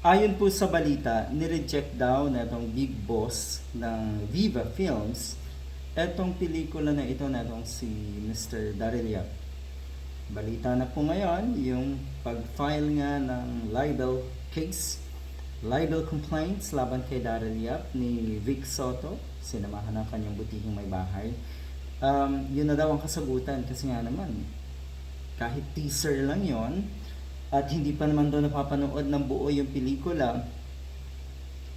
Ayon po sa balita, nireject daw na itong big boss ng Viva Films etong pelikula na ito na itong si Mr. Daryl. Balita na po ngayon yung pag-file nga ng libel case, libel complaints laban kay Daryl Yap ni Vic Soto, sinamahan ng kanyang butihing may bahay. Um, yun na daw ang kasagutan kasi nga naman, kahit teaser lang yon at hindi pa naman daw napapanood ng buo yung pelikula,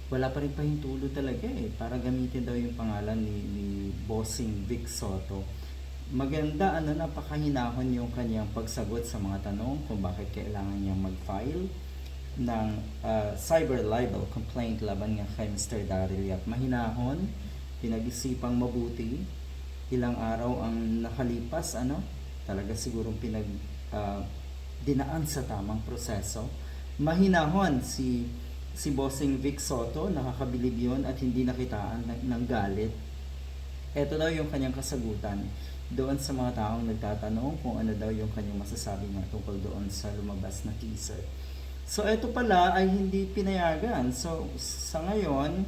wala pa rin pahintulo talaga eh para gamitin daw yung pangalan ni, ni Bossing Vic Soto. Maganda, ano, napakahinahon yung kanyang pagsagot sa mga tanong kung bakit kailangan niyang mag-file ng uh, cyber libel complaint laban nga kay Mr. Daryl Yap. Mahinahon, pinag-isipang mabuti, ilang araw ang nakalipas, ano, talaga sigurong pinag uh, dinaan sa tamang proseso. Mahinahon si si Bossing Vic Soto, nakakabilib yun at hindi nakitaan ng, ng galit. Ito daw yung kanyang kasagutan doon sa mga taong nagtatanong kung ano daw yung kanyang masasabi nga tungkol doon sa lumabas na teaser. So ito pala ay hindi pinayagan. So sa ngayon,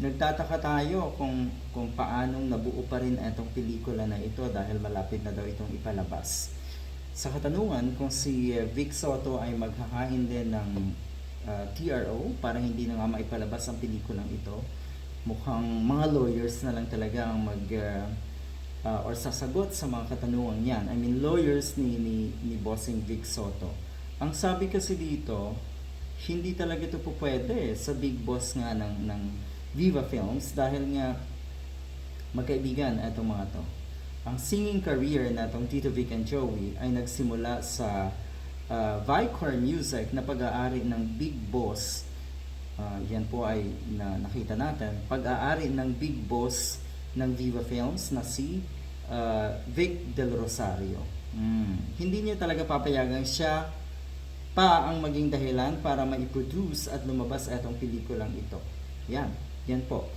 nagtataka tayo kung kung paanong nabuo pa rin itong pelikula na ito dahil malapit na daw itong ipalabas. Sa katanungan kung si uh, Vic Soto ay maghahain din ng uh, TRO para hindi na nga maipalabas ang pelikulang ito, mukhang mga lawyers na lang talaga ang mag uh, uh, or sasagot sa mga katanungan yan. I mean lawyers ni ni, ni Bossing Vic Soto. Ang sabi kasi dito, hindi talaga ito po pwede sa big boss nga ng ng Viva Films dahil nga magkaibigan itong mga to. Ang singing career na itong Tito Vic and Joey ay nagsimula sa uh, Vicor Music na pag-aari ng Big Boss. Uh, yan po ay na, nakita natin. Pag-aari ng Big Boss ng Viva Films na si uh, Vic Del Rosario. Mm. Hindi niya talaga papayagan siya pa ang maging dahilan para ma-produce at lumabas itong pelikulang ito. Yan, yan po.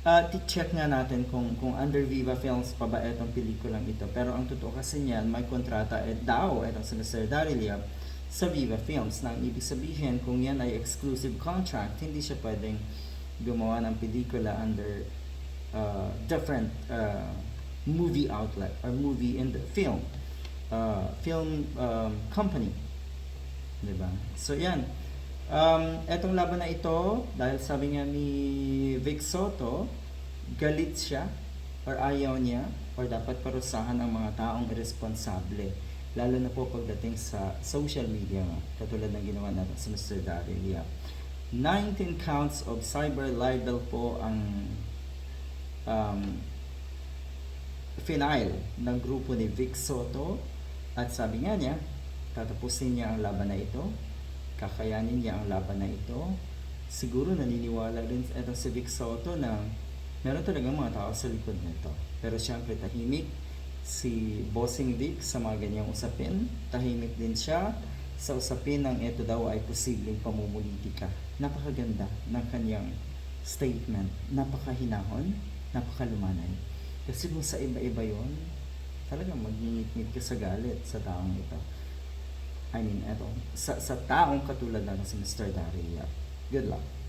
Uh, check nga natin kung kung under Viva Films pa ba itong pelikulang ito. Pero ang totoo kasi niyan, may kontrata eh, daw itong si Mr. Daryl sa Viva Films. Nang ibig sabihin, kung yan ay exclusive contract, hindi siya pwedeng gumawa ng pelikula under uh, different uh, movie outlet or movie in the film uh, film um, company. 'Di ba? So yan. Um, etong laban na ito, dahil sabi nga ni Vic Soto, galit siya or ayaw niya or dapat parusahan ang mga taong irresponsable. Lalo na po pagdating sa social media, katulad ng ginawa natin sa Mr. Daryl Yap. 19 counts of cyber libel po ang um, final ng grupo ni Vic Soto at sabi nga niya, tatapusin niya ang laban na ito kakayanin niya ang laban na ito. Siguro naniniwala rin ito si Vic Soto na meron talagang mga tao sa likod nito. Pero syempre tahimik si Bossing Vic sa mga ganyang usapin. Tahimik din siya sa usapin ng ito daw ay posibleng pamumulitika. Napakaganda ng kanyang statement. Napakahinahon, napakalumanay. Kasi kung sa iba-iba yon talagang magngingit-ngit ka sa galit sa taong ito. I mean, eto, sa, sa taong katulad na si Mr. Daryl Yap. Good luck.